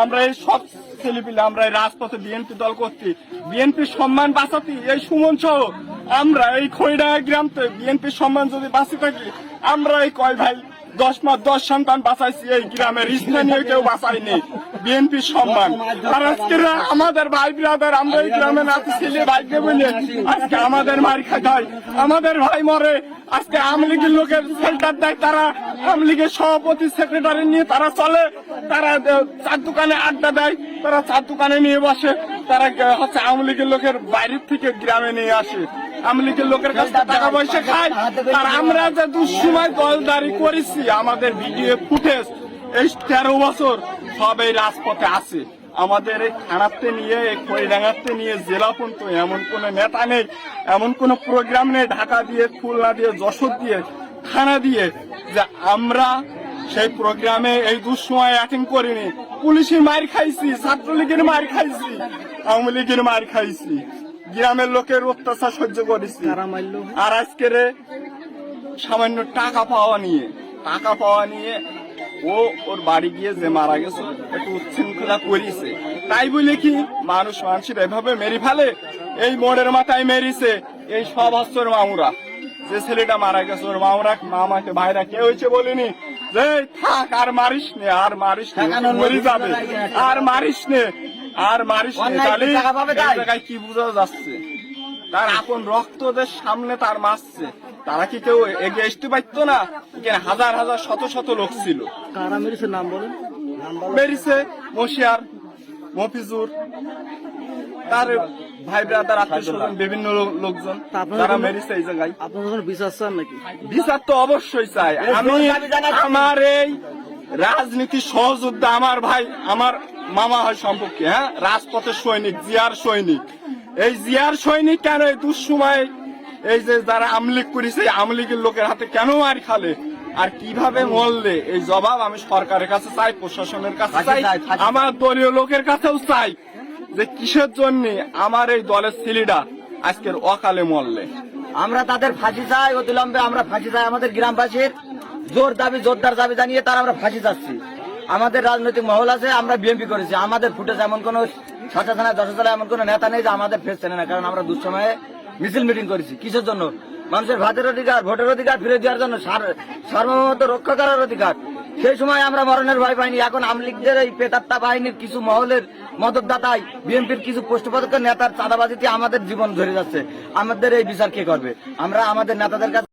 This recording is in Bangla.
আমরা এই সব ছেলেপিলে, আমরা এই রাজপথে বিএনপি দল করছি। বিএনপির সম্মান বাঁচাতে এই সুমন সহ আমরা এই খৈডা গ্রামতে বিএনপির সম্মান যদি বাঁচি থাকি, আমরা এই কয় ভাই দশ মাস দশ সন্তান বাঁচাইছি এই গ্রামের কেউ সম্মান। আর আজকে আমাদের ভাই ব্রাদার আমরা এই গ্রামে ছেলে বলে? আজকে আমাদের মার আমাদের ভাই মরে। আজকে লোকের দেয় তারা। সভাপতি সেক্রেটারি নিয়ে তারা চলে। তারা চার দোকানে আড্ডা দেয়। তারা চার দোকানে নিয়ে বসে। তারা হচ্ছে আওয়ামী লীগের লোকের বাইরের থেকে গ্রামে নিয়ে আসে। লীগের লোকের কাছে টাকা পয়সা খায় আর আমরা যে দুঃসময় দলদারি করেছি, আমাদের ভিডিও ফুটেজ এই তেরো বছর সব এই রাজপথে আছে। আমাদের এই থানাতে নিয়ে, এই খড়িডাঙ্গাতে নিয়ে, জেলা পর্যন্ত এমন কোন নেতা নেই, এমন কোন প্রোগ্রাম নেই, ঢাকা দিয়ে, খুলনা দিয়ে, যশোর দিয়ে, থানা দিয়ে, যে আমরা সেই প্রোগ্রামে এই দুঃসময় অ্যাটেন্ড করিনি। পুলিশের মার খাইছি, ছাত্রলীগের মার খাইছি, আওয়ামী লীগের মার খাইছি। গ্রামের লোকের অত্যাচার সহ্য করেছি আর আজকের সামান্য টাকা পাওয়া নিয়ে টাকা পাওয়া নিয়ে ও ওর বাড়ি গিয়ে যে মারা গেছে একটু উচ্ছৃঙ্খলা করিছে। তাই বলে কি মানুষ মানুষের এভাবে মেরে ফেলে? এই মোড়ের মাথায় মেরিছে এই সব ওর মামুরা। যে ছেলেটা মারা গেছে ওর মামরা মামাকে ভাইরা কে হয়েছে বলিনি। যে থাক আর মারিস নে আর মারিস নে মরে যাবে। আর মারিস নে। আর মারিস। জায়গায় কি বোঝা যাচ্ছে? তার আপন রক্তদের সামনে তার মারছে তারা কি কেউ এগিয়ে আসতে পারতো না? এখানে হাজার হাজার শত শত লোক ছিল। কারা মেরেছে নাম বলেন? বেরিছে মশিয়ার মফিজুর তার ভাই ব্রাদার আত্মীয় বিভিন্ন লোকজন তারা মেরিছে এই জায়গায়। আপনারা কোনো বিশ্বাস চান নাকি? বিচার তো অবশ্যই চাই। আমি আমার এই রাজনীতি সহযোদ্ধা আমার ভাই আমার মামা হয় সম্পর্কে হ্যাঁ? রাজপথের সৈনিক জিয়ার সৈনিক। এই জিয়ার সৈনিক কেন এই দুঃসময় এই যে যারা আমলিগ করেছে আমলিগের লোকের হাতে কেন মার খালে? আর কীভাবে মরলে? এই জবাব আমি সরকারের কাছে চাই প্রশাসনের কাছে চাই চাই, আমার দলীয় লোকের কাছেও চাই যে কিসের জন্য আমার এই দলের ছেলেটা আজকের অকালে মরলে? আমরা তাদের ফাঁসি চাই অতিলম্বে আমরা ফাঁসি চাই। আমাদের গ্রামবাসীর জোর দাবি জোরদার দাবি জানিয়ে তারা আমরা ফাঁসি চাচ্ছি। আমাদের রাজনৈতিক মহল আছে, আমরা বিএনপি করেছি। আমাদের ফুটেজ এমন কোন সাঁচা থানায় এমন কোন নেতা নেই যে আমাদের ফেস চেনে না, কারণ আমরা দুঃসময়ে মিছিল মিটিং করেছি। কিসের জন্য? মানুষের ভাতের অধিকার, ভোটের অধিকার ফিরে দেওয়ার জন্য সার- সার্বভৌমত্ব রক্ষা করার অধিকার। সেই সময় আমরা মরণের ভয় পাইনি। এখন আমলিগদের এই পেতাত্তা বাহিনীর কিছু মহলের মদতদাতাই বিএনপির কিছু পোস্টপদক নেতার চাঁদাবাজিতে আমাদের জীবন ধরে যাচ্ছে। আমাদের এই বিচার কে করবে? আমরা আমাদের নেতাদের কাছে